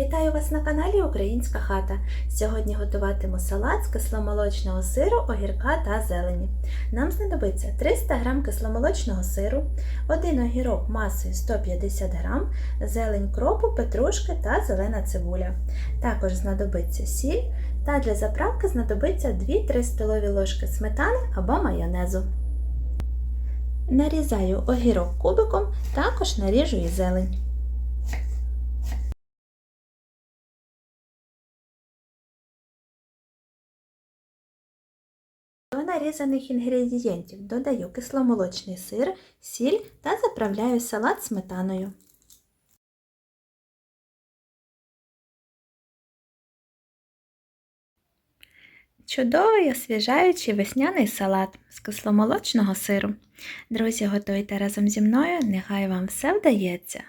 Вітаю вас на каналі Українська хата. Сьогодні готуватиму салат з кисломолочного сиру, огірка та зелені. Нам знадобиться 300 г кисломолочного сиру, 1 огірок масою 150 г, зелень кропу, петрушки та зелена цибуля. Також знадобиться сіль та для заправки знадобиться 2-3 столові ложки сметани або майонезу. Нарізаю огірок кубиком, також наріжу і зелень. До нарізаних інгредієнтів додаю кисломолочний сир, сіль та заправляю салат сметаною. Чудовий освіжаючий весняний салат з кисломолочного сиру. Друзі, готуйте разом зі мною, нехай вам все вдається!